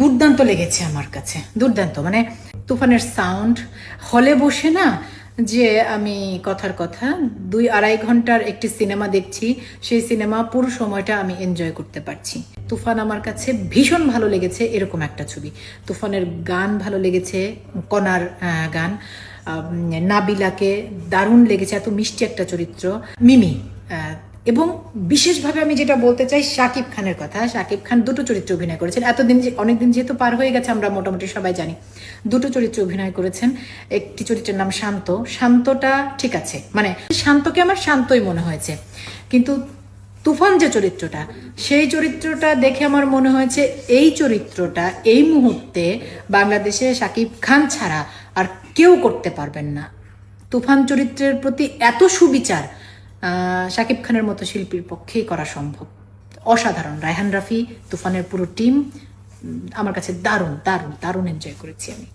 দুর্দান্ত লেগেছে আমার কাছে, দুর্দান্ত। মানে তুফানের সাউন্ড হলে বসে না যে আমি কথার কথা, দুই আড়াই ঘণ্টার একটি সিনেমা দেখছি, সেই সিনেমা পুরো সময়টা আমি এনজয় করতে পারছি। তুফান আমার কাছে ভীষণ ভালো লেগেছে এরকম একটা ছবি। তুফানের গান ভালো লেগেছে কনার গান। নাবিলাকে দারুণ লেগেছে, এত মিষ্টি একটা চরিত্র। মিমি এবং বিশেষভাবে আমি যেটা বলতে চাই, শাকিব খানের কথা। শাকিব খান দুটো চরিত্রে অভিনয় করেছেন। এতদিন অনেকদিন যেহেতু পার হয়ে গেছে, আমরা মোটামুটি সবাই জানি। দুটো চরিত্রে অভিনয় করেছেন। একটি চরিত্রের নাম শান্ত। শান্তটা ঠিক আছে। মানে শান্তকে আমার শান্তই মনে হয়েছে। কিন্তু তুফান যে চরিত্রটা, সেই চরিত্রটা দেখে আমার মনে হয়েছে এই চরিত্রটা এই মুহূর্তে বাংলাদেশে শাকিব খান ছাড়া আর কেউ করতে পারবেন না। তুফান চরিত্রের প্রতি এত সুবিচার শাকিব খানের মতো শিল্পীর পক্ষেই করা সম্ভব। অসাধারণ। রায়হান রাফি, তুফানের পুরো টিম আমার কাছে দারুণ দারুণ দারুণ এনজয় করেছি আমি।